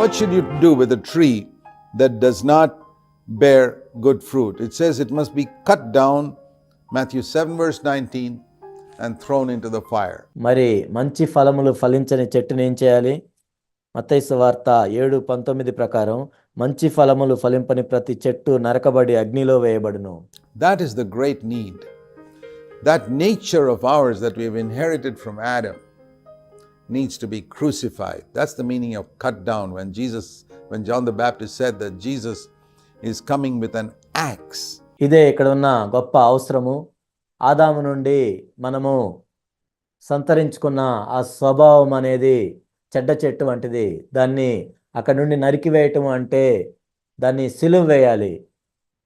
what should you do with a tree that does not bear good fruit? It says it must be cut down, Matthew 7, verse 19, and thrown into the fire. మరి మంచి ఫలములు ఫలించని చెట్టుని ఏం చేయాలి మత్తైసు వార్త ఏడు పంతొమ్మిది ప్రకారం మంచి ఫలములు ఫలింపని ప్రతి చెట్టు నరకబడి అగ్నిలో వేయబడును That is the great need. That nature of ours that we've inherited from Adam needs to be crucified. That's the meaning of cut down. When Jesus, when John the Baptist said that Jesus is coming with an axe, ఇదే ఇక్కడ ఉన్న గొప్ప అవసరము. ఆదాము నుండి మనము సంతరించుకున్న ఆ స్వభావం అనేది చెడ్డ చెట్టు వంటిది. దాన్ని అక్కడ నుండి నరికివేయటం అంటే దాన్ని సిలువ వేయాలి.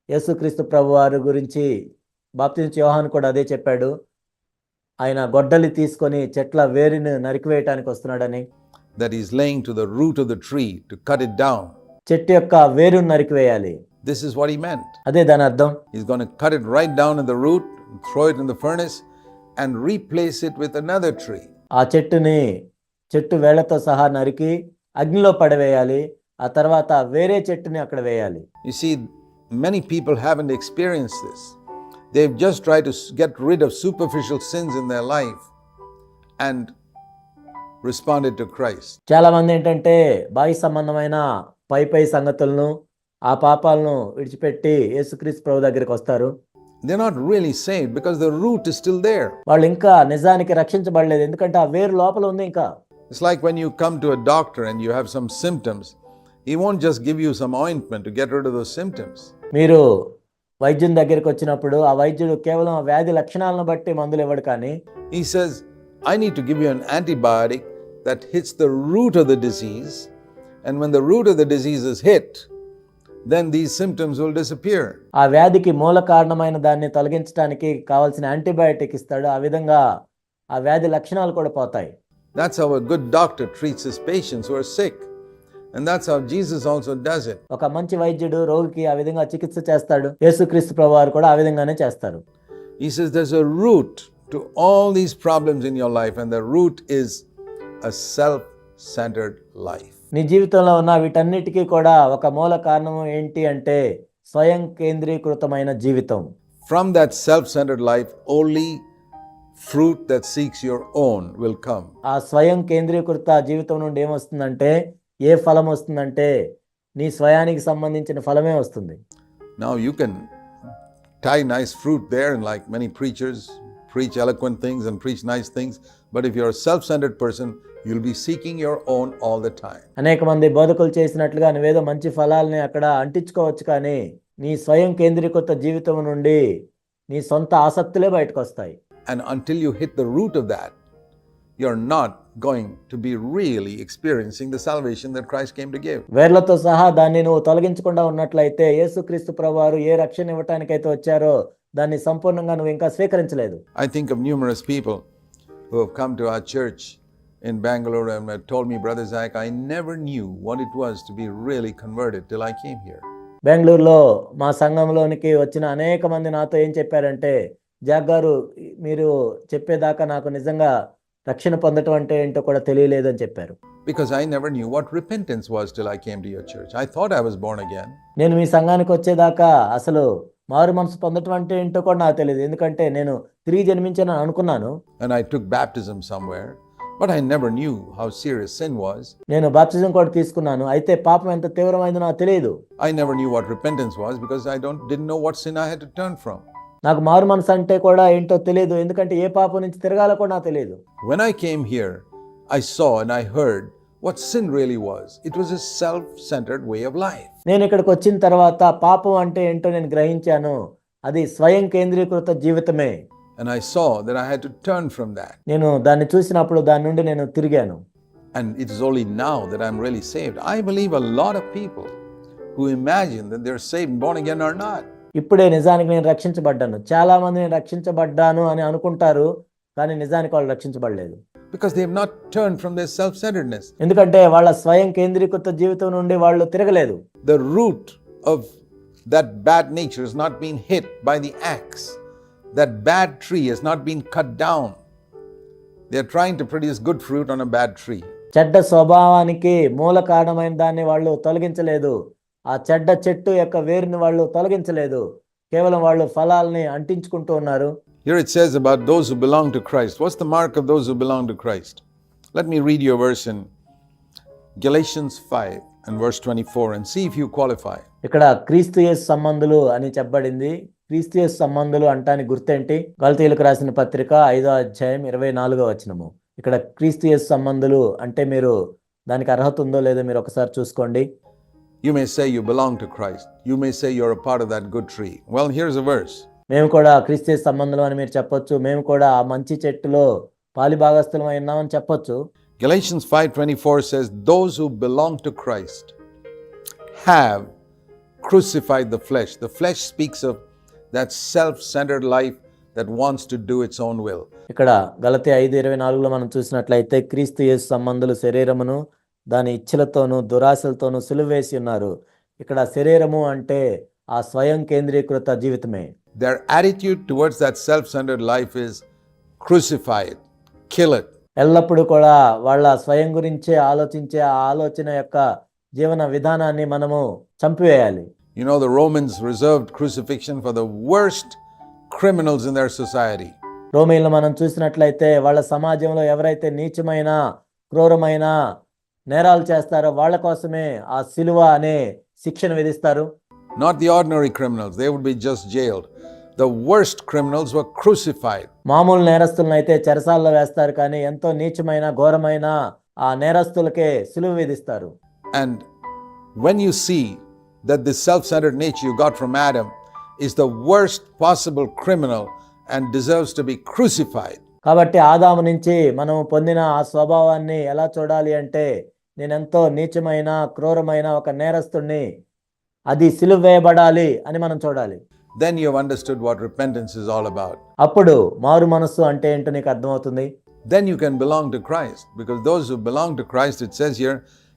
యేసుక్రీస్తు ప్రభు వారి గురించి బాప్తించి యోహాన్ కూడా అదే చెప్పాడు. ఆయన గొడ్డలి తీసుకొని చెట్ల వేరును నరికివేయటానికి వస్తున్నాడని. That is laying to the root of the tree to cut it down చెట్టు యొక్క వేరుని నరికివేయాలి. This is what he meant అదే దాని అర్థం. Is gonna cut it right down in the root throw it in the furnace and replace it with another tree ఆ చెట్టుని చెట్టు వేళ్ళతో సహా నరికి అగ్నిలో పడవేయాలి. ఆ తర్వాత వేరే చెట్టుని అక్కడ వేయాలి. You see many people have an experience this They've just tried to get rid of superficial sins in their life and responded to Christ. చాలా మంది ఏంటంటే బాహ్య సంబంధమైన పై పై సంగతులను ఆ పాపాలను విడిచిపెట్టి యేసుక్రీస్తు ప్రభు దగ్గరికి వస్తారు They're not really saved because the root is still there. వాళ్ళు ఇంకా నిజానికి రక్షించబడలేదు ఎందుకంటే ఆ వేరు లోపల ఉంది ఇంకా It's like when you come to a doctor and you have some symptoms, he won't just give you some ointment to get rid of those symptoms. మీరు వైద్యుని దగ్గరికి వచ్చినప్పుడు ఆ వైద్యుడు కేవలం ఆ వ్యాధి లక్షణాలను బట్టి మందులు ఇవ్వడు కానీ He says, I need to give you an antibiotic that hits the root of the disease. And when the root of the disease is hit, then these symptoms will disappear. ఆ వ్యాధికి మూల కారణమైన దాన్ని తొలగించడానికి కావాల్సిన యాంటీబయాటిక్ ఇస్తాడు ఆ విధంగా ఆ వ్యాధి లక్షణాలు కూడా పోతాయి That's how a good doctor treats his patients who are sick. And that's how Jesus also does it. ఒక మంచి వైద్యుడు రోగికి ఆ విధంగా చికిత్స చేస్తాడు యేసుక్రీస్తు ప్రభువారు కూడా ఆ విధంగానే చేస్తారు He says there's a root to all these problems in your life, and the root is a self centered life. నీ జీవితంలో ఉన్న వీటన్నిటికీ కూడా ఒక మూల కారణం ఏంటి అంటే స్వయం కేంద్రీకృతమైన జీవితం From that self centered life, only fruit that seeks your own will come. ఆ స్వయం కేంద్రీకృత జీవితం నుండి ఏమొస్తుందంటే ఏ ఫలం వస్తుందంటే నీ స్వయానికి సంబంధించిన ఫలమే వస్తుంది. Now you can tie nice fruit there like many preachers preach eloquent things and preach nice things but if your self centered person you'll be seeking your own all the time అనేక మంది బోధకులు చేసినట్లుగా నువ్వేదో మంచి ఫలాలని అక్కడ అంటించుకోవచ్చు కానీ నీ స్వయం కేంద్రీకృత జీవితం నుండి నీ సొంత ఆసక్తులే బయటకు వస్తాయి. And until you hit the root of that you're not going to be really experiencing the salvation that Christ came to give. వేర్లతో సహా దాన్ని నువ్వు తొలగించకుండా ఉన్నట్లయితే యేసుక్రీస్తు ప్రభువారు ఏ రక్షణ ఇవ్వటానికైతే వచ్చారో దాన్ని సంపూర్ణంగా నువ్వు ఇంకా స్వీకరించలేదు I think of numerous people who have come to our church in Bangalore and have told me, Brother Zach, I never knew what it was to be really converted till I came here. బెంగళూరులో మా సంఘంలోనికి వచ్చిన అనేక మంది నాతో ఏం చెప్పారంటే zag గారు మీరు చెప్పేదాకా నాకు నిజంగా రక్షణ పొందటం అంటే ఏంటో కూడా తెలియలేదు అని చెప్పారు Because I never knew what repentance was till I came to your church. I thought I was born again. నేను మీ సంఘానికి వచ్చేదాకా అసలు మారు మనసు పొందటం అంటే ఏంటో కూడా నాకు తెలియదు ఎందుకంటే నేను తిరిగి జన్మించానని అనుకున్నాను and I took baptism somewhere, but I never knew how serious sin was. నేను బాప్తిజం కూడా తీసుకున్నాను అయితే పాపం ఎంత తీవ్రమైందో నాకు తెలియదు I never knew what repentance was because I don't didn't know what sin I had to turn from. నాకు మారు మనసు అంటే కూడా ఏంటో తెలియదు ఎందుకంటే ఏ పాపం నుంచి తిరగాలో కూడా నాకు తెలియదు When I came here, I saw and I heard what sin really was. It was a self-centered way of life. నేను ఇక్కడికి వచ్చిన తర్వాత పాపం అంటే ఏంటో నేను గ్రహించాను అది స్వయం కేంద్రీకృత జీవితమే And I saw that I had to turn from that. నేను దాన్ని చూసినప్పుడు దాని నుండి నేను తిరిగాను And it is only now that I'm really saved. I believe a lot of people who imagine that they're saved and born again are not. ఇప్పుడే నిజానికి నేను రక్షించబడ్డాను. చాలా మంది నేను రక్షించబడ్డాను అని అనుకుంటారు కానీ నిజానికి వాళ్ళు రక్షించబడలేదు. Because they not turn from they self centeredness ఎందుకంటే వాళ్ళ స్వయం కేంద్రీకృత జీవితం నుండి వాళ్ళు తిరగలేదు. The root of that bad nature is not been hit by the axe that bad tree is not been cut down they are trying to produce good fruit on a bad tree చెడ్డ స్వభావానికి మూల కారణమైన దాన్ని వాళ్ళు తొలగించలేదు. ఆ చెడ్డ చెట్టు యొక్క వేరుని వాళ్ళు తొలగించలేదు కేవలం వాళ్ళు ఫలాల్ని అంటించుకుంటూ ఉన్నారు Here it says about those who belong to Christ. What's the mark of those who belong to Christ? Let me read you a verse in Galatians 5 and verse 24 and see if you qualify. ఇక్కడ క్రీస్తు యేసు సంబంధులు అని చెప్పబడింది క్రీస్తు యేసు సంబంధులు అంటానికి గుర్తేంటి గలతీయులకు రాసిన పత్రిక ఐదో అధ్యాయం ఇరవై నాలుగో వచనము ఇక్కడ క్రీస్తు యేసు సంబంధులు అంటే మీరు దానికి అర్హత ఉందో లేదో మీరు ఒకసారి చూసుకోండి You may say you belong to Christ. You may say you're a part of that good tree. Well, here's a verse. మేము కూడా క్రీస్తు యేసు సంబంధులు అని మీరు చెప్పొచ్చు మేము కూడా ఆ మంచి చెట్టులో పాలిభాగస్థలం ఉన్నామని చెప్పొచ్చు Galatians 5:24 says those who belong to Christ have crucified the flesh. The flesh speaks of that self-centered life that wants to do its own will. ఇక్కడ గలతి ఐదు ఇరవై నాలుగులో మనం చూసినట్లయితే క్రీస్తు యేసు సంబంధులు శరీరమును దాని ఇచ్చలతోనూ దురాశలతోనూ సులువేసి ఉన్నారు. ఇక్కడ శరీరము అంటే ఆ స్వయం కేంద్రీకృత జీవితమే. Their attitude towards that self centered life is crucified kill it కూడా వాళ్ళ స్వయం గురించి ఆలోచించే ఆ ఆలోచన యొక్క జీవన విధానాన్ని మనము చంపివేయాలి. You know the Romans reserved crucifixion for the worst criminals in their society రోమీలను మనం చూసినట్లయితే వాళ్ళ సమాజంలో ఎవరైతే నీచమైన క్రూరమైన నేరాలు చేస్తారో వాళ్ళ కోసమే ఆ సిలువ అనే శిక్షను విధిస్తారు Not the ordinary criminals, they would be just jailed. The worst criminals were crucified. మామూలు నేరస్తులను అయితే చెరసాల్లో వేస్తారు కానీ ఎంతో నీచమైన ఘోరమైన ఆ నేరస్తులకే సులువు విధిస్తారు And when you see that this self centered nature you got from Adam is the worst possible criminal and deserves to be crucified, కాబట్టి ఆదాము నుంచి మనం పొందిన ఆ స్వభావాన్ని ఎలా చూడాలి అంటే నేనెంతో నీచమైన క్రూరమైన ఒక నేరస్తుణ్ణి అది సిలువ వేయబడాలి అని మనం చూడాలి then you have understood what repentance is all about. అప్పుడు మారు మనస్సు అంటే ఏంటో నీకు అర్థమవుతుంది Then you can belong to Christ because those who belong to Christ, it says here,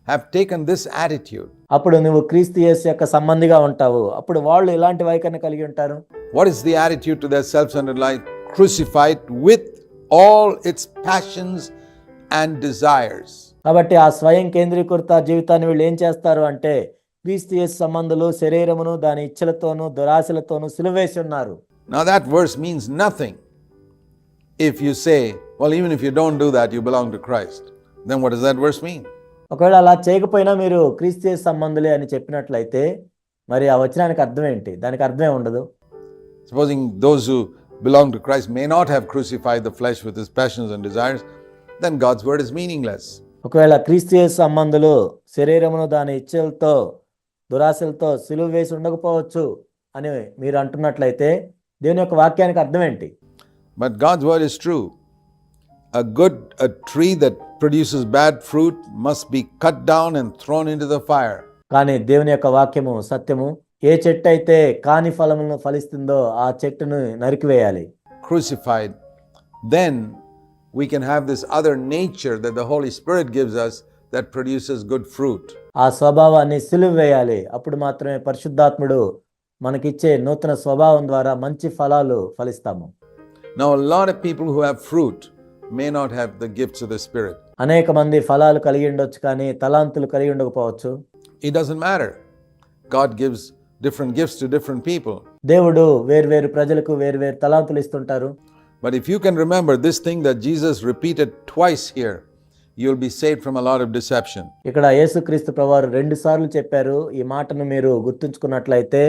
have taken this attitude. అప్పుడు నువ్వు క్రీస్తు యేసు యొక్క సంబంధిగా ఉంటావు అప్పుడు వాళ్ళు ఇలాంటి వైఖరిని కలిగి ఉంటారు What is the attitude to their self centered life? Crucified with all its passions and desires కాబట్టి ఆ స్వయం కేంద్రీకృత జీవితాన్ని వీళ్ళు ఏం చేస్తారు అంటే క్రీస్తు యేసు సంబంధులు శరీరమును దాని ఇచ్చలతోను దురాశలతోను సిలువేసి ఉన్నారు. నా that words means nothing if you say well even if you don't do that you belong to Christ then what is that verse mean ఒకవేళ అలా చేయకపోయినా మీరు క్రీస్తు యేసు సంబంధులే అని చెప్పినట్లయితే మరి ఆ వచనానికి అర్థం ఏంటి? దానికి అర్థమే ఉండదు supposing those who belong to Christ may not have crucified the flesh with his passions and desires, then God's word is meaningless. ఒకవేళ క్రీస్తీయ సంబంధులు శరీరమును దాని ఇచ్చలతో దురాశలతో సులువు వేసి ఉండకపోవచ్చు అని మీరు అంటున్నట్లయితే దేవుని యొక్క వాక్యానికి అర్థం ఏంటి? But God's word is true a good a tree that produces bad fruit must be cut down and thrown into the fire కానీ దేవుని యొక్క వాక్యము సత్యము. ఏ చెట్టు అయితే కాని ఫలములను ఫలిస్తుందో ఆ చెట్టును నరికివేయాలి. Crucified then we can have this other nature that the Holy Spirit gives us that produces good fruit ఆ స్వభావాన్ని సిలువ వేయాలి అప్పుడు మాత్రమే పరిశుద్ధాత్ముడు మనకిచ్చే నూతన స్వభావం ద్వారా మంచి ఫలాలు ఫలిస్తాము. Now lot of people who have fruit may not have the gifts of the spirit అనేక మంది ఫలాలు కలిగి ఉండొచ్చు కానీ తలాంతులు కలిగి ఉండకపోవచ్చు. It doesn't matter God gives different gifts to different people దేవుడు వేర్వేరు ప్రజలకు వేర్వేరు తలాంతులు ఇస్తుంటారు. But if you can remember this thing that Jesus repeated twice here you will be save from a a lot of deception ఇక్కడ యేసుక్రీస్తు ప్రవారు రెండు సార్లు చెప్పారు ఈ మాటను మీరు గుర్తుంచుకున్నట్లయితే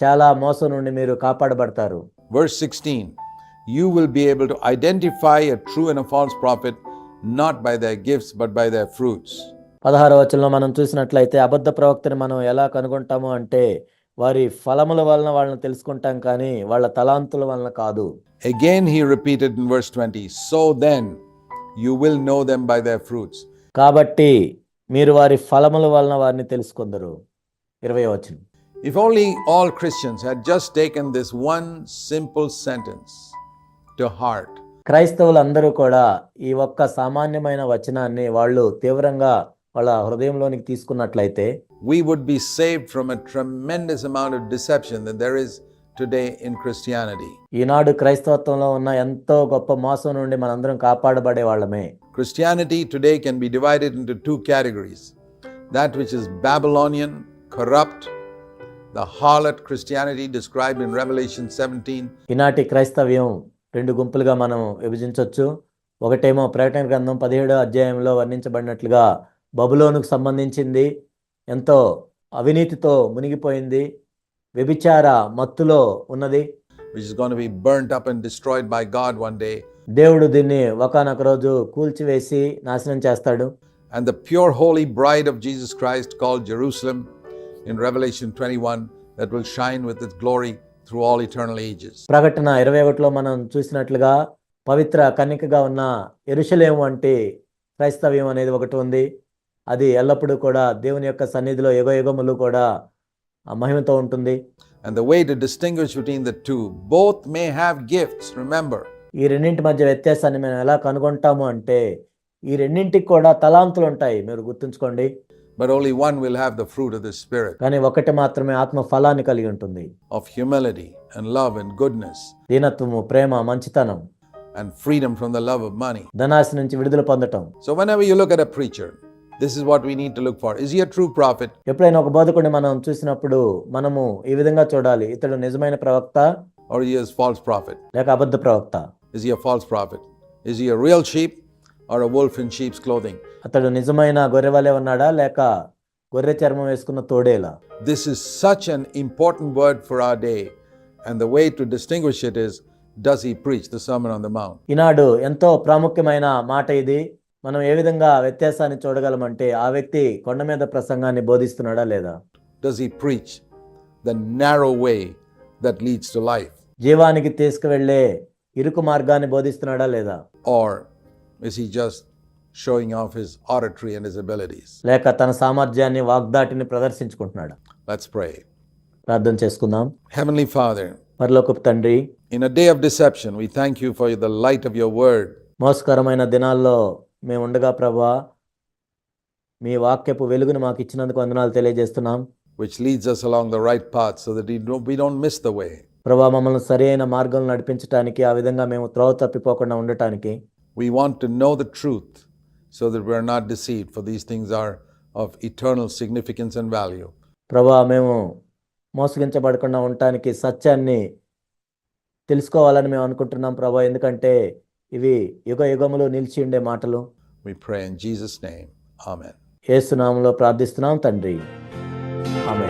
చాలా మోసం నుండి మీరు కాపాడబడతారు. Verse sixteen you will be able to identify a true and a false prophet not by the gifts but by the fruits పదహారవచనంలో మనం చూసినట్లయితే అబద్ధ ప్రవక్తను మనం ఎలా కనుగొంటాము అంటే వారి ఫలముల వలన వాళ్ళని తెలుసుకుంటాం కానీ వాళ్ళ తలాంతుల వలన కాదు. Again he repeated in verse 20 so then you will know them by their fruits కాబట్టి మీరు వారి ఫలముల వలన వారిని తెలుసుకుందరు. 20వ వచనం. If only all Christians had just taken this one simple sentence to heart క్రైస్తవులందరూ కూడా ఈ ఒక్క సామాన్యమైన వచనాన్ని వాళ్ళు తీవ్రంగా వాళ్ళ హృదయంలోనికి తీసుకున్నట్లయితే we would be save from a tremendous amount of deception that is today in Christianity ఈనాడు క్రైస్తవత్వంలో ఉన్న ఎంతో గొప్ప మోసం నుండి మనందరం కాపాడబడే వాళ్ళమే. Christianity today can be divided into two categories that which is Babylonian corrupt the harlot Christianity described in Revelation 17 ఈనాటి క్రైస్తవ్యం రెండు గుంపులుగా మనం విభజించవచ్చు ఒకటేమో ప్రకటన గ్రంథం పదిహేడో అధ్యాయంలో వర్ణించబడినట్లుగా బబులోనుకు సంబంధించింది ఎంతో అవినీతితో మునిగిపోయింది వ్యభిచార మత్తులో ఉన్నది which is going to be burnt up and destroyed by God one day, దేవుడు దీన్ని ఒకానొక రోజు కూల్చివేసి నాశనం చేస్తాడు and the pure holy bride of Jesus Christ called Jerusalem in Revelation 21 that will shine with its glory through all eternal ages. ప్రకటన ఇరవై ఒకటిలో మనం చూసినట్లుగా పవిత్ర కన్నికగా ఉన్న ఎరుషలేం వంటి క్రైస్తవ్యం అనేది ఒకటి ఉంది అది ఎల్లప్పుడూ కూడా దేవుని యొక్క సన్నిధిలో యుగ యుగములు కూడా ఆ మహిమతో ఉంటుంది And the way to distinguish between the two, both may have gifts, remember. ఈ రెండింటి మధ్య వ్యత్యాసాన్ని మేము ఎలా కనుగొంటాము అంటే ఈ రెండింటికి కూడా తలాంతులు ఉంటాయి మీరు గుర్తుంచుకోండి but only one will have the fruit of the Spirit కానీ ఒకటి మాత్రమే ఆత్మ ఫలాన్ని కలిగి ఉంటుంది of humility and love and goodness దీనత్వము ప్రేమ మంచితనం and freedom from the love of money. ధనాశ నుంచి విడుదల పొందటం So, whenever you look at a preacher, this is what we need to look for. Is he a true prophet? ఎప్పుడైనా ఒక బోధకుడిని మనం చూసినప్పుడు మనము ఈ విధంగా చూడాలి ఇతడు నిజమైన ప్రవక్త Or he is false prophet? లేక అబద్ధ ప్రవక్త Is he a false prophet? Is he a real sheep or a wolf in sheep's clothing? అతడు నిజమైన గొర్రె వలె ఉన్నాడా లేక గొర్రె చర్మం వేసుకున్న తోడేలా This is such an important word for our day. And the way to distinguish it is does he preach the Sermon on the Mount? ఈనాడు ఎంతో ప్రాముఖ్యమైన మాట ఇది మనం ఏ విధంగా వ్యత్యాసాన్ని చూడగలమంటే ఆ వ్యక్తి కొండ మీద ప్రసంగాన్ని బోధిస్తున్నాడా లేదా? Does he preach the narrow way that leads to life జీవానికి తీసుకువెళ్ళే ఇరుకు మార్గాన్ని బోధిస్తున్నాడా లేదా? Or is he just showing off his oratory and his abilities లేక తన సామర్థ్యాన్ని వాగ్దాటిని ప్రదర్శించుకుంటున్నాడా? లెట్స్ ప్రే ప్రార్థన చేసుకుందాం. హెవెన్లీ ఫాదర్ పరలోకపు తండ్రి in a day of deception we thank you for the light of your word మోస్కరమైన దినాల్లో మేము ఉండగా ప్రభా మీ వాక్యపు వెలుగును మాకు ఇచ్చినందుకు వందనాలు తెలియజేస్తున్నాం which leads us along the right path so that we don't, miss the way. ప్రభా మమ్మల్ని సరి అయిన మార్గంలో నడిపించడానికి ఆ విధంగా మేము త్రోవ తప్పిపోకుండా ఉండటానికి We want to know the truth so that we are not deceived, for these things are of eternal significance and value. ప్రభా మేము మోసగించబడకుండా ఉండటానికి సత్యాన్ని తెలుసుకోవాలని మేము అనుకుంటున్నాం ప్రభా ఎందుకంటే ఇవి యుగ యుగములు నిలిచి ఉండే మాటలు We pray in Jesus' name. Amen. ఏసునామంలో ప్రార్థిస్తున్నాం తండ్రి ఆమె